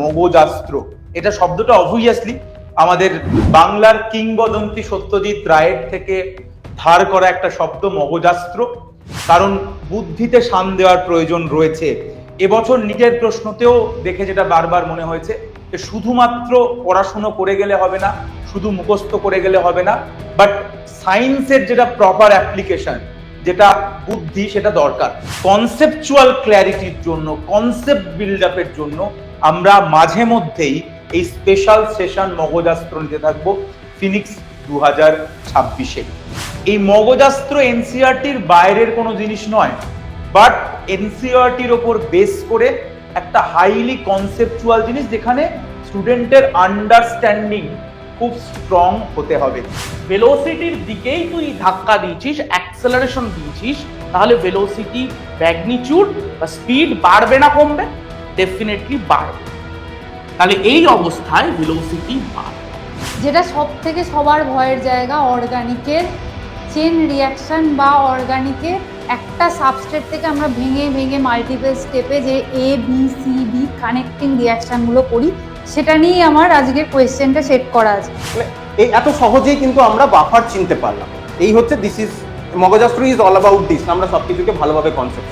মগজাস্ত্র। এটা শব্দটা অবভিয়াসলি আমাদের বাংলার কিংবদন্তি সত্যজিৎ রায়ের থেকে ধার করা একটা শব্দ, মগজাস্ত্র। কারণ বুদ্ধিতে শান দেওয়ার প্রয়োজন রয়েছে। এবছর নিজের প্রশ্নতেও দেখে যেটা বারবার মনে হয়েছে, যে শুধুমাত্র পড়াশুনো করে গেলে হবে না, শুধু মুখস্থ করে গেলে হবে না বাট সায়েন্সের যেটা প্রপার অ্যাপ্লিকেশন যেটা বুদ্ধি, সেটা দরকার। কনসেপচুয়াল ক্ল্যারিটির জন্য কনসেপ্ট বিল্ড আপের জন্য আমরা মাঝে মধ্যেই এই স্পেশাল সেশন মগজাস্ত্র নিতে থাকব ফিনিক্স দু হাজার ছাব্বিশে। এই মগজাস্ত্র এনসিআরটির বাইরের কোনো জিনিস নয় বাট এনসিআরটির ওপর বেস করে একটা হাইলি কনসেপচুয়াল জিনিস যেখানে স্টুডেন্টের আন্ডারস্ট্যান্ডিং খুব স্ট্রং হতে হবে। ভেলোসিটির দিকেই তুই ধাক্কা দিয়েছিস অ্যাক্সেলারেশন দিয়েছিস, তাহলে ভেলোসিটি ম্যাগনিটিউড বা স্পিড বাড়বে না কমবে। ডেফিনেটলি বাড়বে তাহলে এই অবস্থায় ভেলোসিটি বাড়বে যেটা সব থেকে সবার ভয়ের জায়গা অর্গানিকের চেন রিয়াকশন বা অর্গানিকের একটা সাবস্ট্রেট থেকে আমরা ভেঙে ভেঙে মাল্টিপল স্টেপে যে A B C D connecting রিয়াকশনগুলো করি সেটা নিয়েই আমার আজকের কোয়েশ্চেনটা সেট করা আছে। মানে এই এত সহজেই কিন্তু আমরা বাফার চিনতে পারলাম। এই হচ্ছে দিস ইজ মগজাস্ত্র ইজ অল অ্যাবাউট দিস আমরা সব কিছুকে ভালোভাবে কনসেপ্ট